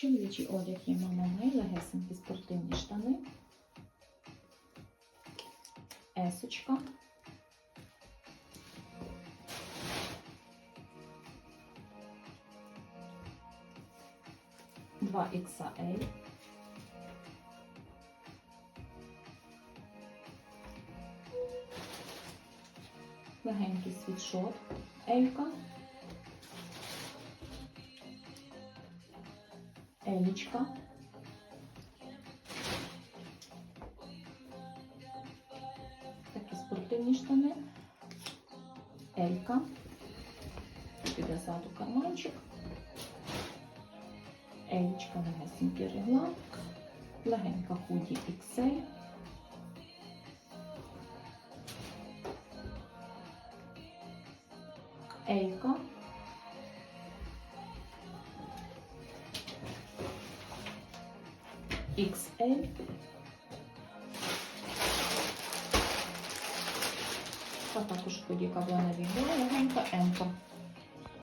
Чоловічий одяг є мамами, легесенькі спортивні штани. Есочка. Два XL. Легенький світшот. Елька. Елічка. Такі спортивні штани. Елька. Піде ззаду карманчик. Елічка легесенький реглан. Легенька худі XL. Елька. XL. Та також ході каблана відео, легенька М.